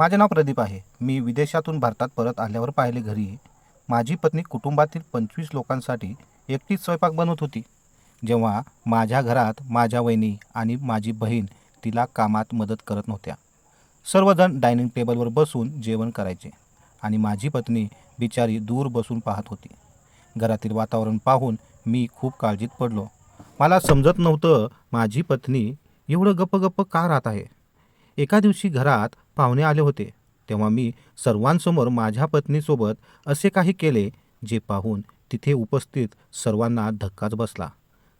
माझे नाव प्रदीप आहे. मी विदेशातून भारतात परत आल्यावर पाहिले घरी. माझी पत्नी कुटुंबातील पंचवीस लोकांसाठी एकटीच स्वयंपाक बनवत होती. जेव्हा माझ्या घरात माझ्या वहिनी आणि माझी बहीण तिला कामात मदत करत नव्हत्या. सर्वजण डायनिंग टेबलवर बसून जेवण करायचे आणि माझी पत्नी बिचारी दूर बसून पाहत होती. घरातील वातावरण पाहून मी खूप काळजीत पडलो. मला समजत नव्हतं माझी पत्नी एवढं गप्प गप्प का राहत आहे? एका दिवशी घरात पाहुणे आले होते. तेव्हा मी सर्वांसमोर माझ्या पत्नीसोबत असे काही केले जे पाहून तिथे उपस्थित सर्वांना धक्काच बसला.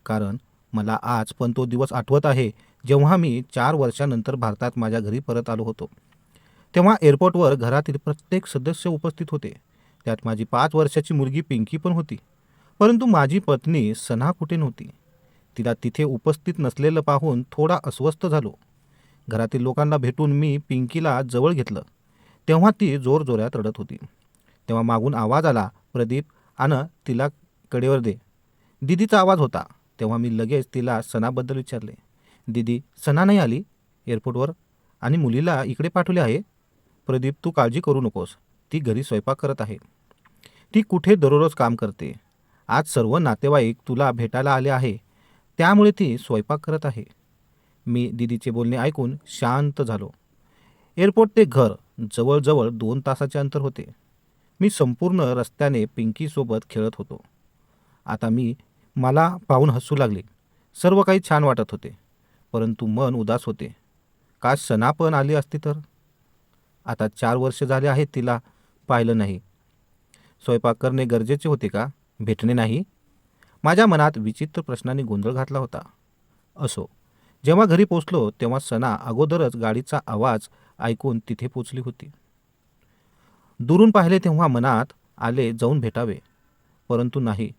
कारण मला आज पण तो दिवस आठवत आहे जेव्हा मी चार वर्षानंतर भारतात माझ्या घरी परत आलो होतो. तेव्हा एअरपोर्टवर घरातील प्रत्येक सदस्य उपस्थित होते. त्यात माझी पाच वर्षाची मुलगी पिंकी पण होती. परंतु माझी पत्नी सना कुठे नव्हती. तिला तिथे उपस्थित नसलेलं पाहून थोडा अस्वस्थ झालो. घरातील लोकांना भेटून मी पिंकीला जवळ घेतलं. तेव्हा ती जोरजोरात रडत होती. तेव्हा मागून आवाज आला प्रदीप आणि तिला कडेवर दे. दिदीचा आवाज होता. तेव्हा मी लगेच तिला सणाबद्दल विचारले. दिदी सणा नाही आली? एअरपोर्टवर? आणि मुलीला इकडे पाठवले आहे? प्रदीप तू काळजी करू नकोस. ती घरी स्वयंपाक करत आहे. ती कुठे दररोज काम करते? आज सर्व नातेवाईक तुला भेटायला आले आहे. त्यामुळे ती स्वयंपाक करत आहे. मी दिदीचे बोलणे ऐकून शांत झालो. एअरपोर्ट ते घर जवळजवळ दोन तासाचे अंतर होते. मी संपूर्ण रस्त्याने पिंकीसोबत खेळत होतो. आता मी मला पाहून हसू लागले. सर्व काही छान वाटत होते परंतु मन उदास होते. का सना पण आली असती तर? आता चार वर्ष झाले आहेत तिला पाहिलं नाही. स्वयंपाक करणे गरजेचे होते का? भेटणे नाही? माझ्या मनात विचित्र प्रश्नांनी गोंधळ घातला होता. असो. जेव्हा घरी पोचलो तेव्हा सणा अगोदरच गाडीचा आवाज ऐकून तिथे पोचली होती. दुरून पाहिले तेव्हा मनात आले जाऊन भेटावे परंतु नाही.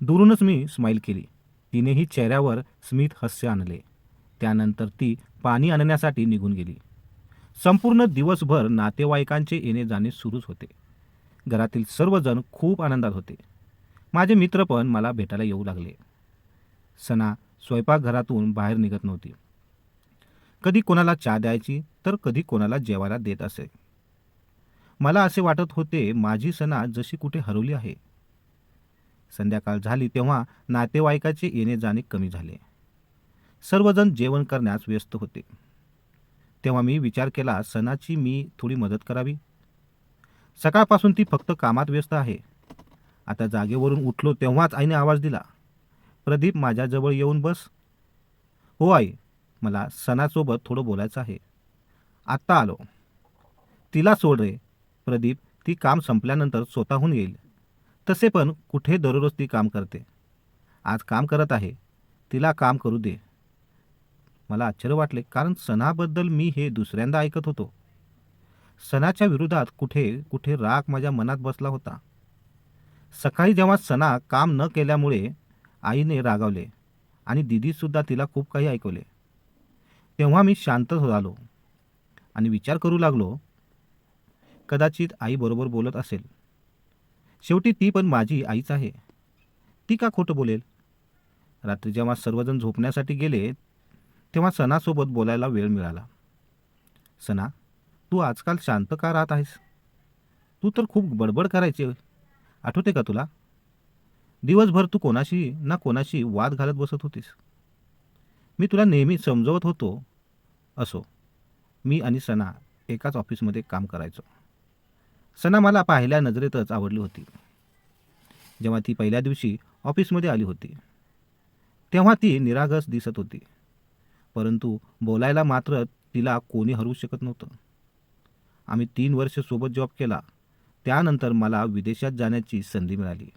दुरूनच मी स्माईल केली. तिनेही चेहऱ्यावर स्मित हास्य आणले. त्यानंतर ती पाणी आणण्यासाठी निघून गेली. संपूर्ण दिवसभर नातेवाईकांचे येणे जाणे सुरूच होते. घरातील सर्वजण खूप आनंदात होते. माझे मित्र पण मला भेटायला येऊ लागले. सणा स्वयंपाकघरातून बाहेर निघत नव्हती. कधी कोणाला चहा द्यायची तर कधी कोणाला जेवायला देत असे. मला असे वाटत होते माझी सणा जशी कुठे हरवली आहे. संध्याकाळ झाली तेव्हा नातेवाईकाचे येणे जाणे कमी झाले. सर्वजण जेवण करण्यास व्यस्त होते. तेव्हा मी विचार केला सणाची मी थोडी मदत करावी? सकाळपासून ती फक्त कामात व्यस्त आहे. आता जागेवरून उठलो तेव्हाच आईने आवाज दिला. प्रदीप माझ्याजवळ येऊन बस. हो आई. मला सणासोबत थोडं बोलायचं आहे. आत्ता आलो. तिला सोड रे. प्रदीप ती काम संपल्यानंतर स्वतःहून येईल. तसे पण कुठे दररोज ती काम करते? आज काम करत आहे. तिला काम करू दे. मला आश्चर्य वाटले कारण सणाबद्दल मी हे दुसऱ्यांदा ऐकत होतो. सणाच्या विरोधात कुठे कुठे राग माझ्या मनात बसला होता. सकाळी जेव्हा सणा काम न केल्यामुळे आईने रागावले आणि दिदीसुद्धा तिला खूप काही ऐकवले. तेव्हा मी शांत झालो आणि विचार करू लागलो कदाचित आई बरोबर बोलत असेल. शेवटी ती पण माझी आईच आहे. ती का खोटं बोलेल? रात्री जेव्हा सर्वजण झोपण्यासाठी गेले तेव्हा सणासोबत बोलायला वेळ मिळाला. सणा तू आजकाल शांत का राहत आहेस? तू तर खूप बडबड करायची. आठवते का तुला? दिवसभर तू कोणाशी ना कोणाशी वाद घालत बसत होतीस. मी तुला नेहमी समजवत होतो. असो मी आणि सणा एकाच ऑफिसमध्ये काम करायचो. सणा मला पाहिल्या नजरेतच आवडली होती. जेव्हा ती पहिल्या दिवशी ऑफिसमध्ये आली होती तेव्हा ती निरागस दिसत होती. परंतु बोलायला मात्र तिला कोणी हरवू शकत नव्हतं. आम्ही तीन वर्ष सोबत जॉब केला त्यानंतर मला विदेशात जाण्याची संधी मिळाली.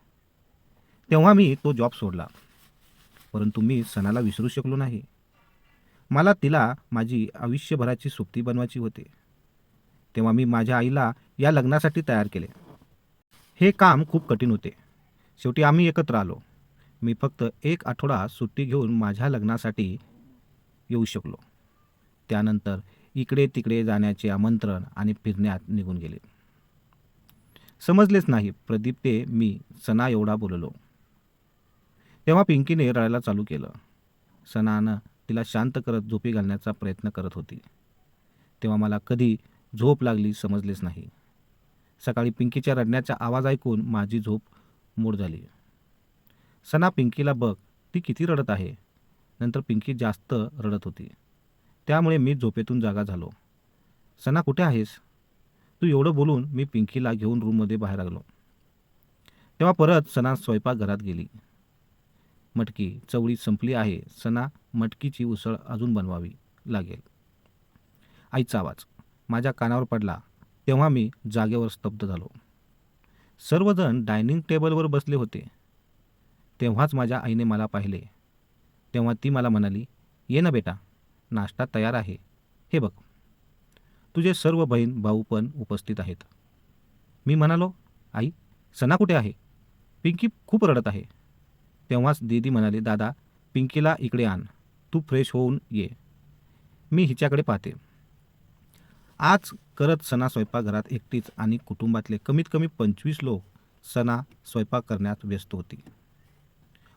तेव्हा मी तो जॉब सोडला. परंतु मी सणाला विसरू शकलो नाही. मला तिला माझी आयुष्यभराची सुप्ती बनवायची होती. तेव्हा मी माझ्या आईला या लग्नासाठी तयार केले. हे काम खूप कठीण होते. शेवटी आम्ही एकत्र आलो. मी फक्त एक आठवडा सुट्टी घेऊन माझ्या लग्नासाठी येऊ शकलो. त्यानंतर इकडे तिकडे जाण्याचे आमंत्रण आणि फिरण्यात निघून गेले. समजलेच नाही प्रदीप ते मी सणा एवढा बोललो. तेव्हा पिंकीने रडायला चालू केलं. सणानं तिला शांत करत झोपी घालण्याचा प्रयत्न करत होती. तेव्हा मला कधी झोप लागली समजलेच नाही. सकाळी पिंकीच्या रडण्याचा आवाज ऐकून माझी झोप मोड झाली. सना पिंकीला बघ ती किती रडत आहे. नंतर पिंकी जास्त रडत होती. त्यामुळे मी झोपेतून जागा झालो. सना कुठे आहेस? तू एवढं बोलून मी पिंकीला घेऊन रूममध्ये बाहेर आलो. तेव्हा परत सणा स्वयंपाकघरात गेली. मटकी चवळी संपली आहे सणा मटकीची उसळ अजून बनवावी लागेल. आईचा आवाज माझ्या कानावर पडला तेव्हा मी जागेवर स्तब्ध झालो. सर्वजण डायनिंग टेबलवर बसले होते. तेव्हाच माझ्या आईने मला पाहिले. तेव्हा ती मला म्हणाली ये ना बेटा नाश्ता तयार आहे. हे बघ तुझे सर्व बहीण भाऊ पण उपस्थित आहेत. मी म्हणालो आई सणा कुठे आहे? पिंकी खूप रडत आहे. तेव्हाच दीदी म्हणाली दादा पिंकीला इकडे आण. तू फ्रेश होऊन ये. मी हिच्याकडे पाहते. आज करत सणा स्वयंपाकघरात एकटीच आणि कुटुंबातले कमीत कमी पंचवीस लोक सणा स्वयंपाक करण्यात व्यस्त होती.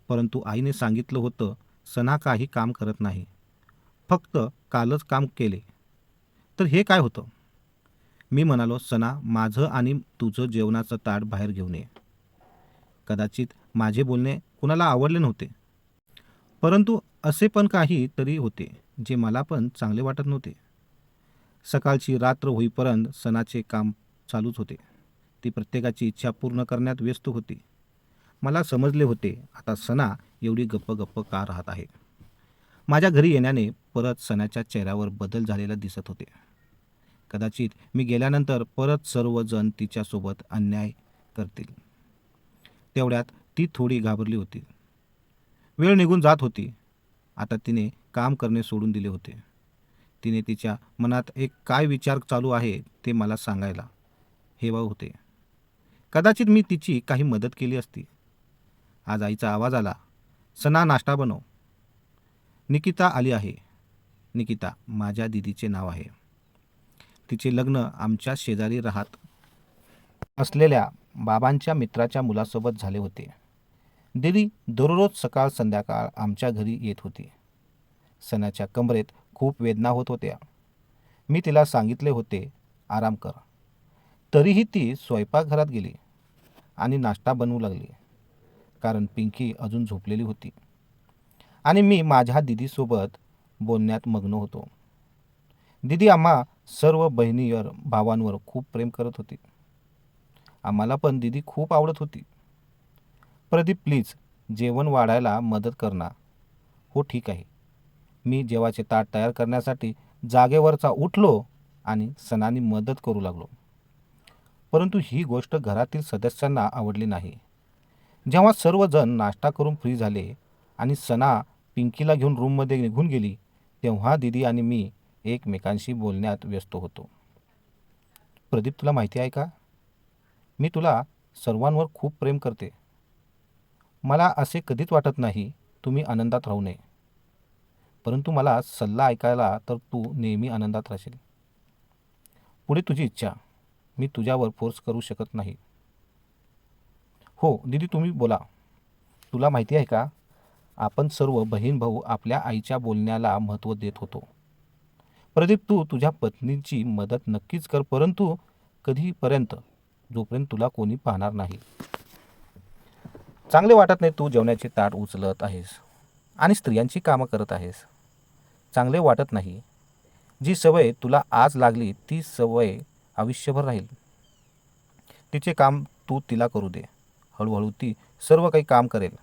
परंतु आईने सांगितलं होतं सणा काही काम करत नाही. फक्त कालच काम केले. तर हे काय होतं? मी म्हणालो सणा माझं आणि तुझं जेवणाचं ताट बाहेर घेऊन ये. कदाचित माझे बोलणे कुणाला आवडले नव्हते. परंतु असे पण काही तरी होते जे मला पण चांगले वाटत नव्हते. सकाळची रात्र होईपर्यंत सणाचे काम चालूच होते. ती प्रत्येकाची इच्छा पूर्ण करण्यात व्यस्त होती. मला समजले होते आता सणा एवढी गप्प गप्प का राहत आहे? माझ्या घरी येण्याने परत सणाच्या चेहऱ्यावर बदल झालेला दिसत होते. कदाचित मी गेल्यानंतर परत सर्वजण तिच्यासोबत अन्याय करतील. तेवढ्यात ती थोडी घाबरली होती. वेळ निघून जात होती. आता तिने काम करणे सोडून दिले होते. तिने तिच्या मनात एक काय विचार चालू आहे ते मला सांगायला हेवा होते. कदाचित मी तिची काही मदत केली असती. आज आईचा आवाज आला सणा नाश्ता बनव. निकिता आली आहे. निकिता माझ्या दिदीचे नाव आहे. तिचे लग्न आमच्या शेजारी राहत असलेल्या बाबांच्या मित्राच्या मुलासोबत झाले होते. दिदी दररोज सकाळ संध्याकाळ आमच्या घरी येत होती. सणाच्या कमरेत खूप वेदना होत होत्या. मी तिला सांगितले होते आराम कर. तरीही ती स्वयंपाकघरात गेली आणि नाश्ता बनवू लागली कारण पिंकी अजून झोपलेली होती. आणि मी माझ्या दिदीसोबत बोलण्यात मग्न होतो. दिदी आम्हा सर्व बहिणीवर भावांवर खूप प्रेम करत होती. आम्हाला पण दिदी खूप आवडत होती. प्रदीप प्लीज जेवण वाढायला मदत करणार. हो ठीक आहे. मी जेवाचे ताट तयार करण्यासाठी जागेवरचा उठलो आणि सणानी मदत करू लागलो. परंतु ही गोष्ट घरातील सदस्यांना आवडली नाही. जेव्हा सर्वजण नाश्ता करून फ्री झाले आणि सणा पिंकीला घेऊन रूममध्ये निघून गेली तेव्हा दिदी आणि मी एकमेकांशी बोलण्यात व्यस्त होतो. प्रदीप तुला माहिती आहे का? मी तुला सर्वांवर खूप प्रेम करते. मला असे कधीच वाटत नाही तुम्ही आनंदात राहू नये. परंतु मला सल्ला ऐकायला तर तू नेहमी आनंदात राहशील. पुढे तुझी इच्छा. मी तुझ्यावर फोर्स करू शकत नाही. हो दीदी तुम्ही बोला. तुला माहिती आहे का? आपण सर्व बहीण भाऊ आपल्या आईच्या बोलण्याला महत्त्व देत होतो. प्रदीप तू तुझ्या पत्नीची मदत नक्कीच कर परंतु कधीपर्यंत? जोपर्यंत तुला कोणी पाहणार नाही. चांगले वाटत नाही तू जेवणाची ताट उचलत आहेस. आणि स्त्रियांची कामं करत आहेस. चांगले वाटत नाही. जी सवय तुला आज लागली ती सवय आयुष्यभर राहील. तिचे काम तू तिला करू दे. हळूहळू ती सर्व काही काम करेल.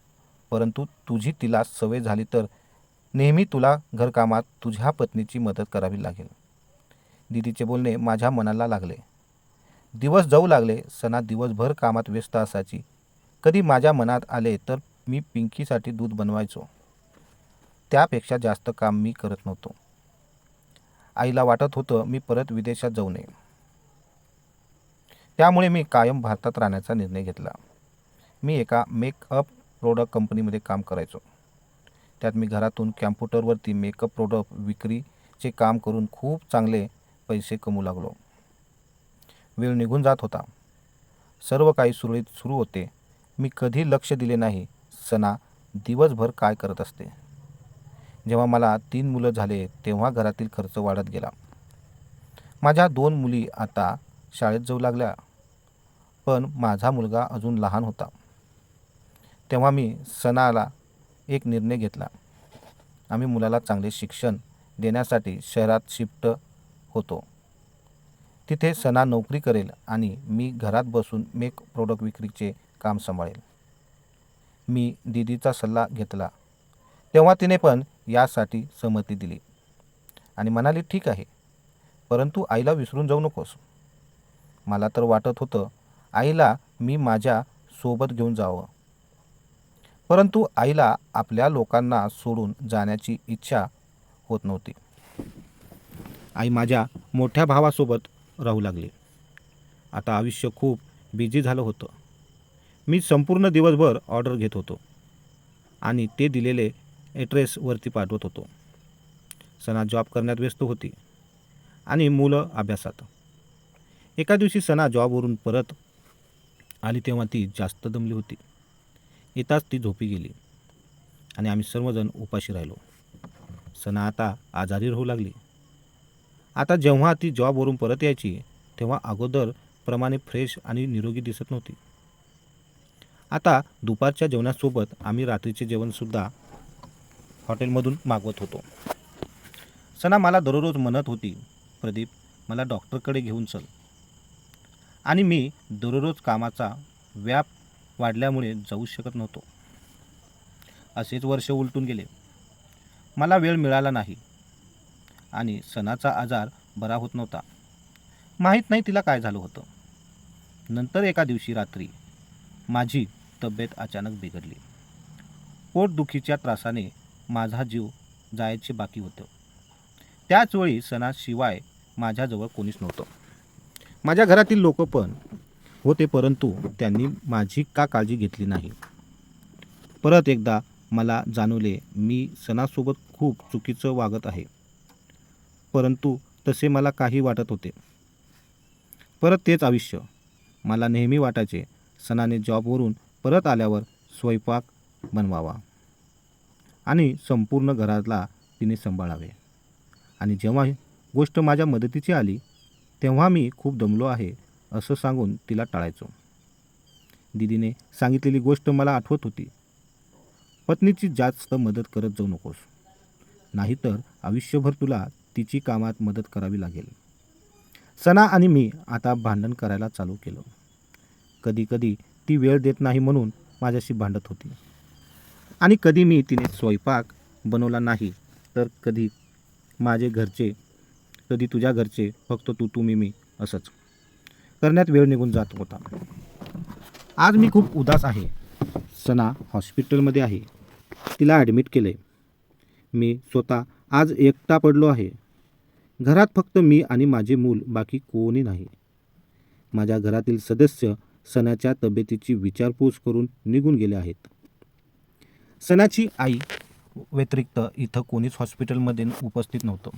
परंतु तुझी तिला सवय झाली तर नेहमी तुला घरकामात तुझ्या पत्नीची मदत करावी लागेल. दिदीचे बोलणे माझ्या मनाला लागले. दिवस जाऊ लागले सणा दिवसभर कामात व्यस्त असायची. कधी माझ्या मनात आले तर मी पिंकीसाठी दूध बनवायचो. त्यापेक्षा जास्त काम मी करत नव्हतो. आईला वाटत होतं मी परत विदेशात जाऊ नये. त्यामुळे मी कायम भारतात राहण्याचा निर्णय घेतला. मी एका मेकअप प्रोडक्ट कंपनीमध्ये काम करायचो. त्यात मी घरातून कॅम्प्युटरवरती मेकअप प्रोडक्ट विक्रीचे काम करून खूप चांगले पैसे कमवू लागलो. वेळ निघून जात होता. सर्व काही सुरळीत सुरू होते. मी कधी लक्ष दिले नाही. सणा दिवसभर काय करत असते? जेव्हा मला तीन मुलं झाले तेव्हा घरातील खर्च वाढत गेला. माझ्या दोन मुली आता शाळेत जाऊ लागल्या. पण माझा मुलगा अजून लहान होता. तेव्हा मी सणाला एक निर्णय घेतला. आम्ही मुलाला चांगले शिक्षण देण्यासाठी शहरात शिफ्ट होतो. तिथे सणा नोकरी करेल आणि मी घरात बसून मेक प्रोडक्ट विक्रीचे काम सांभाळेल मी दीदीचा सल्ला घेतला. तेव्हा तिने पण यासाठी सहमती दिली. आणि म्हणाली ठीक आहे परंतु आईला विसरून जाऊ नकोस. मला तर वाटत होतं आईला मी माझ्या सोबत घेऊन जावं. परंतु आईला आपल्या लोकांना सोडून जाण्याची इच्छा होत नव्हती. आई माझ्या मोठ्या भावासोबत राहू लागली. आता आयुष्य खूप बिझी झालं होतं. मी संपूर्ण दिवसभर ऑर्डर घेत होतो आणि ते दिलेले ॲड्रेसवरती पाठवत होतो. सणा जॉब करण्यात व्यस्त होती आणि मुलं अभ्यासात. एका दिवशी सणा जॉबवरून परत आली तेव्हा ती जास्त दमली होती. येताच ती झोपी गेली आणि आम्ही सर्वजण उपाशी राहिलो. सणा आता आजारी राहू लागली. आता जेव्हा ती जॉबवरून परत यायची तेव्हा अगोदर प्रमाणे फ्रेश आणि निरोगी दिसत नव्हती. आता दुपारच्या जेवणासोबत आम्ही रात्रीचे जेवणसुद्धा हॉटेलमधून मागवत होतो. सणा मला दररोज म्हणत होती प्रदीप मला डॉक्टरकडे घेऊन चल. आणि मी दररोज कामाचा व्याप वाढल्यामुळे जाऊ शकत नव्हतो. असेच वर्ष उलटून गेले. मला वेळ मिळाला नाही आणि सणाचा आजार बरा होत नव्हता. माहीत नाही तिला काय झालं होतं. नंतर एका दिवशी रात्री माझी तब्येत अचानक बिघडली. पोटदुखीच्या त्रासाने माझा जीव जायचे बाकी होतं. त्याचवेळी सणाशिवाय माझ्याजवळ कोणीच नव्हतं. माझ्या घरातील लोक पण होते परंतु त्यांनी माझी का काळजी घेतली नाही. परत एकदा मला जाणवले मी सणासोबत खूप चुकीचं वागत आहे. परंतु तसे मला काही वाटत होते. परत तेच आयुष्य. मला नेहमी वाटायचे सणाने जॉबवरून परत आल्यावर स्वयंपाक बनवावा आणि संपूर्ण घराला तिने सांभाळावे. आणि जेव्हा गोष्ट माझ्या मदतीची आली तेव्हा मी खूप दमलो आहे असं सांगून तिला टाळायचो. दीदीने सांगितलेली गोष्ट मला आठवत होती. पत्नीची जास्त मदत करत जाऊ नकोस. नाहीतर आयुष्यभर तुला तिची कामात मदत करावी लागेल. सणा आणि मी आता भांडण करायला चालू केलं. कधीकधी ती वेळ देत नाही म्हणून माझ्याशी भांडत होती. आणि कधी मी तिने स्वयंपाक बनवला नाही तर कधी माझे घरचे कधी तुझ्या घरचे फक्त तू तू मी मी असंच. करण्यात वेळ निघून जात होता. आज मी खूप उदास आहे. सणा हॉस्पिटलमध्ये आहे. तिला ॲडमिट केले मी स्वतः आज एकटा पडलो आहे. घरात फक्त मी आणि माझे मूल बाकी कोणी नाही. माझ्या घरातील सदस्य सणाच्या तब्येतीची विचारपूस करून निघून गेले आहेत. सणाची आई व्यतिरिक्त इथं कोणीच हॉस्पिटलमध्ये उपस्थित नव्हतं.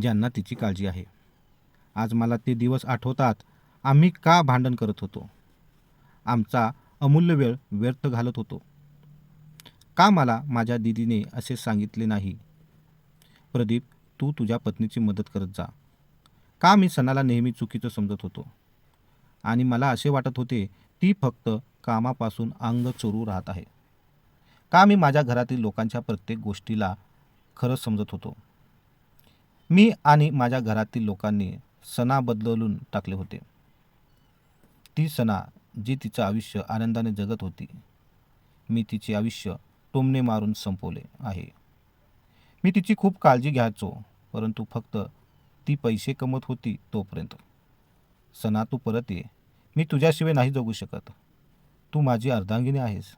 ज्यांना तिची काळजी आहे. आज मला ते दिवस आठवतात. आम्ही का भांडण करत होतो? आमचा अमूल्य वेळ व्यर्थ घालत होतो. का मला माझ्या दिदीने असे सांगितले नाही? प्रदीप तू तुझ्या पत्नीची मदत करत जा. का मी सणाला नेहमी चुकीचं समजत होतो? आणि मला असे वाटत होते ती फक्त कामापासून अंग चोरू राहत आहे. का मी माझ्या घरातील लोकांच्या प्रत्येक गोष्टीला खरंच समजत होतो? मी आणि माझ्या घरातील लोकांनी सणा बदलून टाकले होते. ती सणा जी तिचं आयुष्य आनंदाने जगत होती मी तिचे आयुष्य टोमणे मारून संपवले आहे. मी तिची खूप काळजी घ्यायचो परंतु फक्त ती पैसे कमवत होती तोपर्यंत. सणा तू परत ये. मी तुझ्याशिवाय नाही जगू शकत. तू माझी अर्धांगिनी आहेस.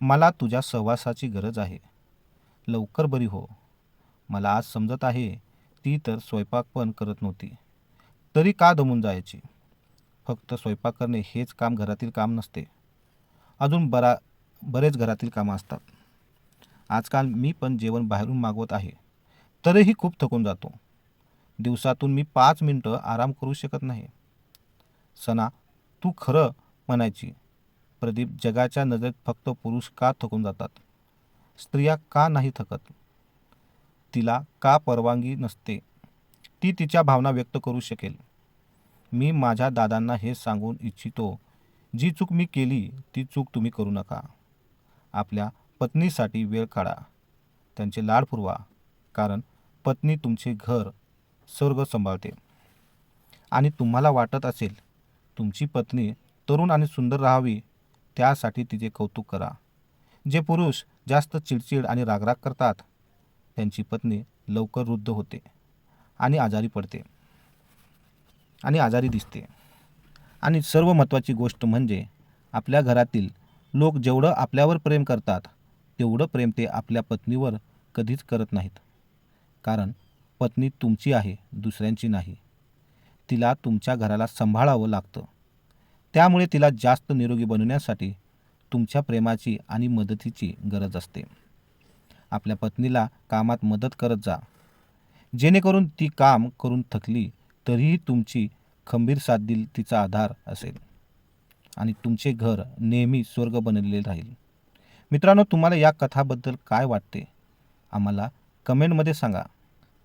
मला तुझ्या सहवासाची गरज आहे. लवकर बरी हो. मला आज समजत आहे ती तर स्वयंपाक पण करत नव्हती. तरी का दमून जायची? फक्त स्वयंपाक करणे हेच काम घरातील काम नसते. अजून बरा बरेच घरातील कामं असतात. आजकाल मी पण जेवण बाहेरून मागवत आहे. तरीही खूप थकून जातो. दिवसातून मी पाच मिनटं आराम करू शकत नाही. सणा तू खरं म्हणायची. प्रदीप जगाच्या नजरेत फक्त पुरुष का थकून जातात? स्त्रिया का नाही थकत? तिला का परवानगी नसते? ती तिच्या भावना व्यक्त करू शकेल. मी माझ्या दादांना हे सांगून इच्छितो जी चूक मी केली ती चूक तुम्ही करू नका. आपल्या पत्नीसाठी वेळ काढा. त्यांचे लाड पुरवा कारण पत्नी तुमचे घर स्वर्ग सांभाळते. आणि तुम्हाला वाटत असेल तुमची पत्नी तरुण आणि सुंदर राहावी त्यासाठी तिचे कौतुक करा. जे पुरुष जास्त चिडचिड आणि रागराग करतात त्यांची पत्नी लवकर वृद्ध होते आणि आजारी पडते. आणि आजारी दिसते. आणि सर्व महत्त्वाची गोष्ट म्हणजे आपल्या घरातील लोक जेवढं आपल्यावर प्रेम करतात तेवढं प्रेम ते आपल्या पत्नीवर कधीच करत नाहीत. कारण पत्नी तुमची आहे दुसऱ्यांची नाही. तिला तुमच्या घराला सांभाळावं लागतं. त्यामुळे तिला जास्त निरोगी बनवण्यासाठी तुमच्या प्रेमाची आणि मदतीची गरज असते. आपल्या पत्नीला कामात मदत करत जा. जेणेकरून ती काम करून थकली तरीही तुमची खंबीर साथ दिल तिचा आधार असेल. आणि तुमचे घर नेहमी स्वर्ग बनलेले राहील. मित्रांनो तुम्हाला या कथाबद्दल काय वाटते? आम्हाला कमेंटमध्ये सांगा.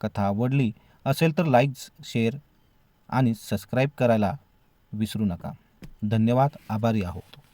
कथा आवडली असेल तर लाईक्स शेअर आणि सबस्क्राईब करायला विसरू नका. धन्यवाद. आभारी आहोत.